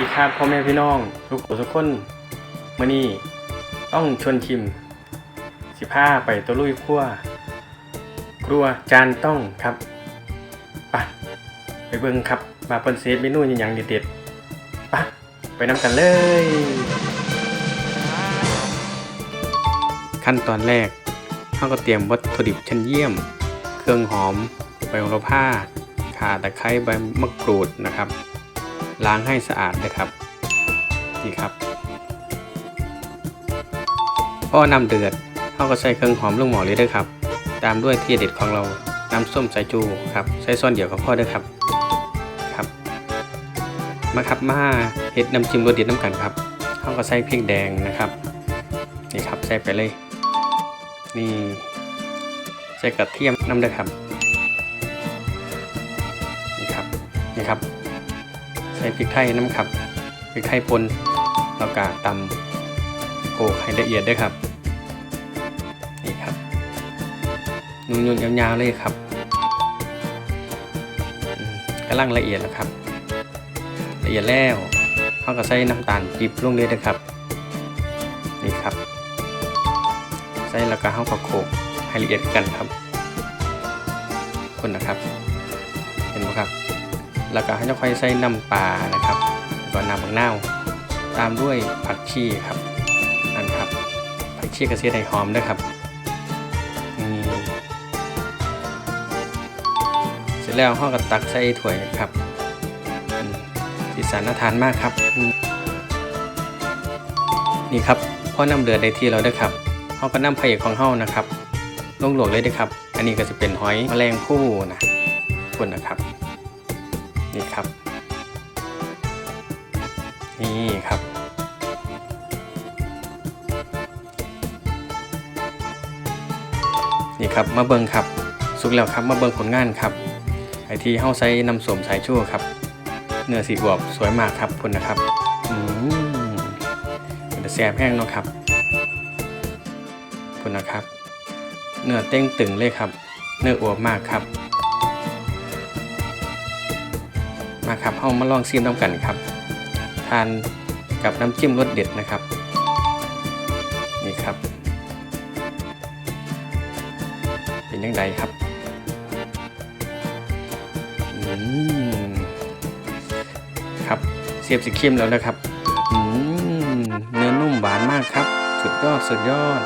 ดีครับพ่อแม่พี่น้องทุกคนทุกคนมื่อนี้ต้องชวนชิม สิผ้าไปตัวลุยครัว ครัวจานต้องครับไปะไปเบิ่งครับ มาเปิ้นเซฟเมนูอย่างเด็ดๆไปะไปนำกันเลย ขั้นตอนแรกเราก็เตรียมวัตถุดิบชั้นเยี่ยม เครื่องหอมใบโหระพาข่าตะไคร้ใบมะกรูดนะครับ ล้างให้สะอาดนะครับนี่ครับพอน้ำเดือดเราก็ใส่เครื่องหอมลงหมอเลยด้วยครับ ตามด้วยที่เด็ดของเราน้ำส้มสายจูครับใส่ซ้อนเดี่ยวกับพ่อด้วยครับครับ มาครับมาเห็ดน้ำจิ้มรสเด็ดน้ำกันครับเราก็ใส่พริกแดงนะครับนี่ครับใส่ไปเลย นี่ใส่กระเทียมน้ำเด้วยครับนี่ครับนี่ครับ ใส่พริกไทยน้ำครับพริกไทยป่นแล้วก็ตำโขกให้ละเอียดด้วยครับ นี่ครับนุ่นๆยาวๆเลยครับอืมกำลังละเอียดแล้วครับ ละเอียดแล้วเขาก็ใส่น้ำตาลปี๊บลงเลยนะครับ นี่ครับ ใส่แล้วก็เขาก็โขกให้ละเอียดกันครับคนนะครับ เห็นไหมครับ แล้วก็ให้เราค่อยใส่น้ำปลานะครับแล้วก็น้ำบักนาวตามด้วยผักชีครับนั่นครับผักชีกระเทียมหอมด้วยครับนี่เสร็จแล้วห่อก็ตักใส่ถ้วยครับอืมสีสันน่าทานมากครับ นี่ครับพอน้ำเดือดได้ที่เราด้วยครับห่อก็น้ำไผ่ของเฮานะครับลงหลวกเลยด้วยครับ อันนี้ก็จะเป็นหอยแมลงภู่นะคนนะครับ นี่ครับ นี่ครับ นี่ครับมาเบิงครับ สุกแล้วครับมาเบิงผลงานครับ ไอทีเฮาใส่น้ำส้มสายชั่วครับ เนื้อสีบวบสวยมากครับคุณนะครับอืมมันจะแซ่บแห้งเนาะครับคุณนะครับ เนื้อเต้งตึงเลยครับ เนื้ออวบมากครับ มาครับเฮามาลองซิมน้ำกันครับ ทานกับน้ำจิ้มรสเด็ดนะครับ นี่ครับ เป็นยังไงครับอืมครับเสียบสีเข้มแล้วนะครับอืมเนื้อนุ่มหวานมากครับ สุดยอดสุดยอด